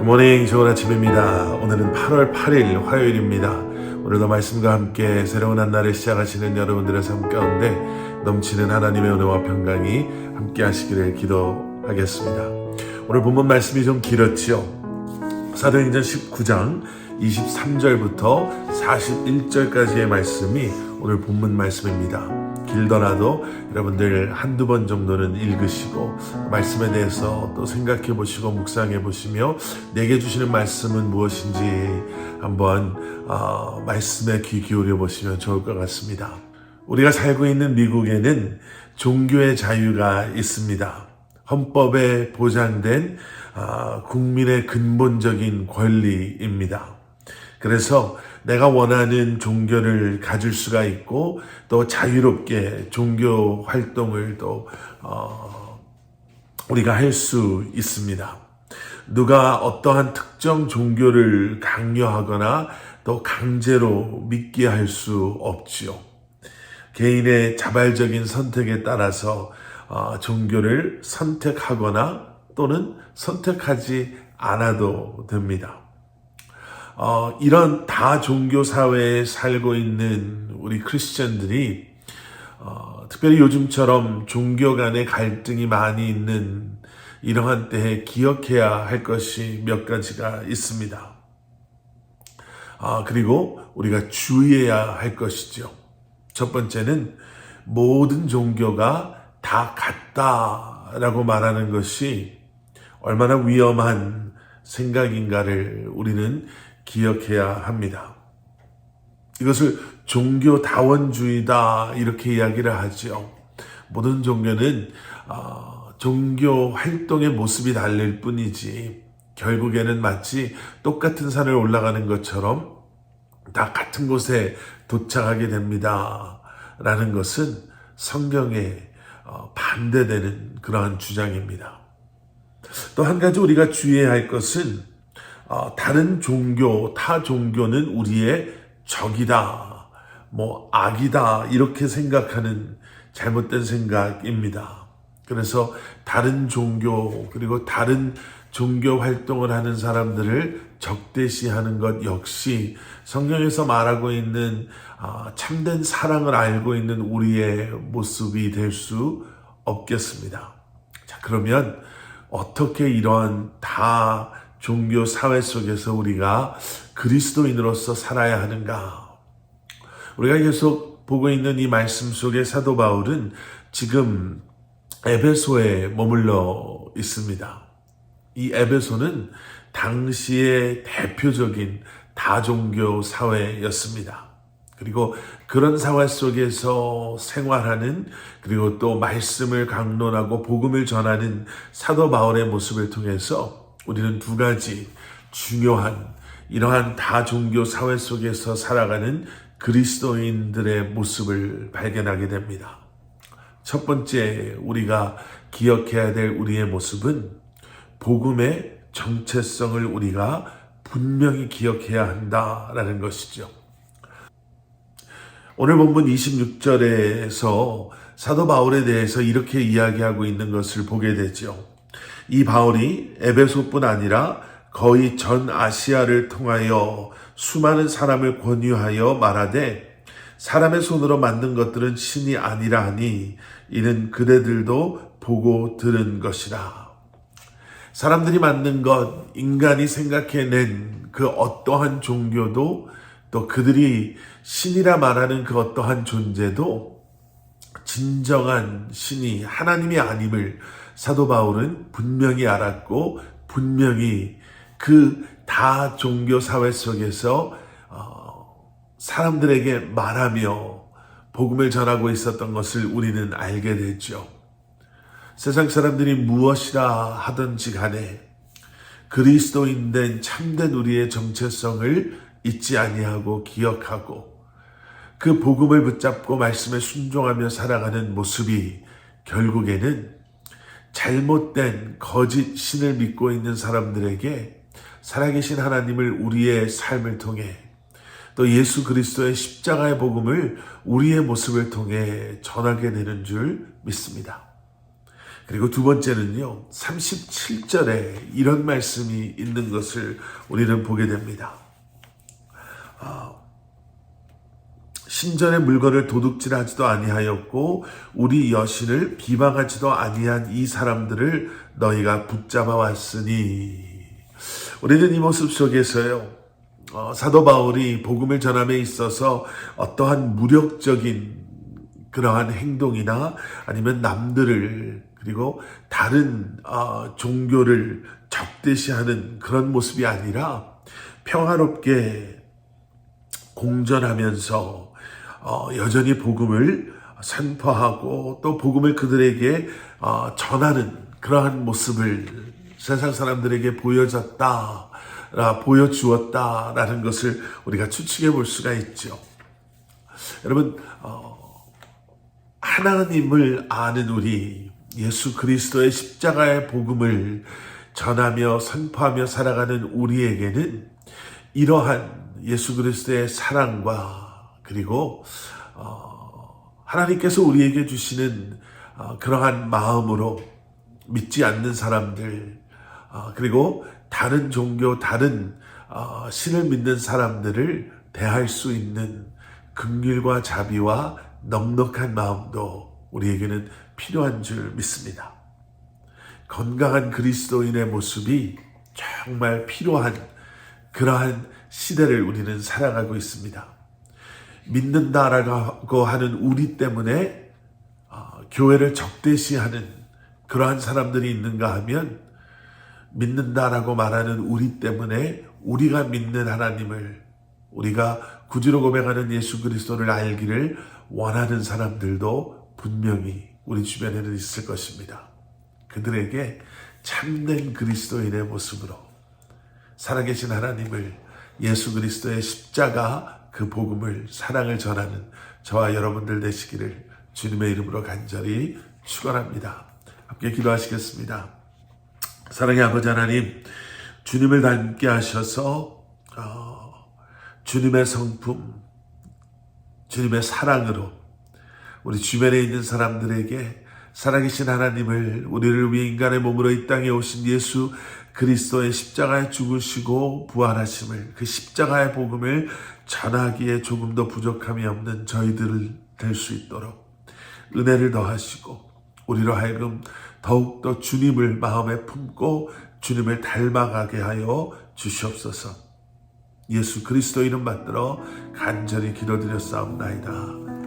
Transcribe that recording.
굿모닝 좋은 아침입니다. 오늘은 8월 8일 화요일입니다. 오늘도 말씀과 함께 새로운 한 날을 시작하시는 여러분들의 삶 가운데 넘치는 하나님의 은혜와 평강이 함께 하시기를 기도하겠습니다. 오늘 본문 말씀이 좀 길었지요. 사도행전 19장 23절부터 41절까지의 말씀이 오늘 본문 말씀입니다. 길더라도 여러분들 한두 번 정도는 읽으시고 말씀에 대해서 또 생각해 보시고 묵상해 보시며 내게 주시는 말씀은 무엇인지 한번 어, 말씀에 귀 기울여 보시면 좋을 것 같습니다. 우리가 살고 있는 미국에는 종교의 자유가 있습니다. 헌법에 보장된 아, 국민의 근본적인 권리입니다. 그래서 내가 원하는 종교를 가질 수가 있고 또 자유롭게 종교 활동을 또 어, 우리가 할 수 있습니다. 누가 어떠한 특정 종교를 강요하거나 또 강제로 믿게 할 수 없지요. 개인의 자발적인 선택에 따라서 어, 종교를 선택하거나 또는 선택하지 않아도 됩니다. 어, 이런 다 종교 사회에 살고 있는 우리 크리스천들이 어, 특별히 요즘처럼 종교 간의 갈등이 많이 있는 이러한 때에 기억해야 할 것이 몇 가지가 있습니다. 아, 그리고 우리가 주의해야 할 것이죠. 첫 번째는 모든 종교가 다 같다라고 말하는 것이 얼마나 위험한 생각인가를 우리는 기억해야 합니다. 이것을 종교 다원주의다 이렇게 이야기를 하지요. 모든 종교는 어, 종교 활동의 모습이 다를 뿐이지 결국에는 마치 똑같은 산을 올라가는 것처럼 다 같은 곳에 도착하게 됩니다. 라는 것은 성경에 어, 반대되는 그러한 주장입니다. 또 한 가지 우리가 주의해야 할 것은 어, 다른 종교, 타 종교는 우리의 적이다, 뭐 악이다 이렇게 생각하는 잘못된 생각입니다. 그래서 다른 종교 그리고 다른 종교 활동을 하는 사람들을 적대시하는 것 역시 성경에서 말하고 있는 아, 참된 사랑을 알고 있는 우리의 모습이 될 수 없겠습니다. 자, 그러면 어떻게 이러한 다 종교 사회 속에서 우리가 그리스도인으로서 살아야 하는가? 우리가 계속 보고 있는 이 말씀 속에 사도 바울은 지금 에베소에 머물러 있습니다. 이 에베소는 당시의 대표적인 다종교 사회였습니다. 그리고 그런 사회 속에서 생활하는 그리고 또 말씀을 강론하고 복음을 전하는 사도 바울의 모습을 통해서 우리는 두 가지 중요한 이러한 다 종교 사회 속에서 살아가는 그리스도인들의 모습을 발견하게 됩니다. 첫 번째 우리가 기억해야 될 우리의 모습은 복음의 정체성을 우리가 분명히 기억해야 한다라는 것이죠. 오늘 본문 26절에서 사도 바울에 대해서 이렇게 이야기하고 있는 것을 보게 되죠. 이 바울이 에베소뿐 아니라 거의 전 아시아를 통하여 수많은 사람을 권유하여 말하되 사람의 손으로 만든 것들은 신이 아니라 하니 이는 그대들도 보고 들은 것이라. 사람들이 만든 것, 인간이 생각해낸 그 어떠한 종교도 또 그들이 신이라 말하는 그 어떠한 존재도 진정한 신이 하나님이 아님을 사도 바울은 분명히 알았고 분명히 그 다 종교 사회 속에서 어, 사람들에게 말하며 복음을 전하고 있었던 것을 우리는 알게 됐죠. 세상 사람들이 무엇이라 하든지 간에 그리스도인 된 참된 우리의 정체성을 잊지 아니하고 기억하고 그 복음을 붙잡고 말씀에 순종하며 살아가는 모습이 결국에는 잘못된 거짓 신을 믿고 있는 사람들에게 살아계신 하나님을 우리의 삶을 통해 또 예수 그리스도의 십자가의 복음을 우리의 모습을 통해 전하게 되는 줄 믿습니다. 그리고 두 번째는요, 37절에 이런 말씀이 있는 것을 우리는 보게 됩니다. 아, 신전의 물건을 도둑질하지도 아니하였고 우리 여신을 비방하지도 아니한 이 사람들을 너희가 붙잡아 왔으니. 우리는 이 모습 속에서요 어, 사도 바울이 복음을 전함에 있어서 어떠한 무력적인 그러한 행동이나 아니면 남들을 그리고 다른 어, 종교를 적대시하는 그런 모습이 아니라 평화롭게 공전하면서 어, 여전히 복음을 선포하고 또 복음을 그들에게 어, 전하는 그러한 모습을 세상 사람들에게 보여줬다, 라, 보여주었다라는 것을 우리가 추측해 볼 수가 있죠. 여러분, 어, 하나님을 아는 우리 예수 그리스도의 십자가의 복음을 전하며 선포하며 살아가는 우리에게는 이러한 예수 그리스도의 사랑과 그리고 어, 하나님께서 우리에게 주시는 어, 그러한 마음으로 믿지 않는 사람들 어, 그리고 다른 종교 다른 어, 신을 믿는 사람들을 대할 수 있는 긍휼과 자비와 넉넉한 마음도 우리에게는 필요한 줄 믿습니다. 건강한 그리스도인의 모습이 정말 필요한 그러한 시대를 우리는 살아가고 있습니다. 믿는다라고 하는 우리 때문에 어, 교회를 적대시하는 그러한 사람들이 있는가 하면 믿는다라고 말하는 우리 때문에 우리가 믿는 하나님을 우리가 구주로 고백하는 예수 그리스도를 알기를 원하는 사람들도 분명히 우리 주변에는 있을 것입니다. 그들에게 참된 그리스도인의 모습으로 살아계신 하나님을 예수 그리스도의 십자가 그 복음을 사랑을 전하는 저와 여러분들 되시기를 주님의 이름으로 간절히 축원합니다. 함께 기도하시겠습니다. 사랑의 아버지 하나님, 주님을 닮게 하셔서 어, 주님의 성품, 주님의 사랑으로 우리 주변에 있는 사람들에게 살아계신 하나님을 우리를 위해 인간의 몸으로 이 땅에 오신 예수 그리스도의 십자가에 죽으시고 부활하심을 그 십자가의 복음을 전하기에 조금도 부족함이 없는 저희들을 될 수 있도록 은혜를 더하시고 우리로 하여금 더욱더 주님을 마음에 품고 주님을 닮아가게 하여 주시옵소서. 예수 그리스도 이름 받들어 간절히 기도드렸사옵나이다.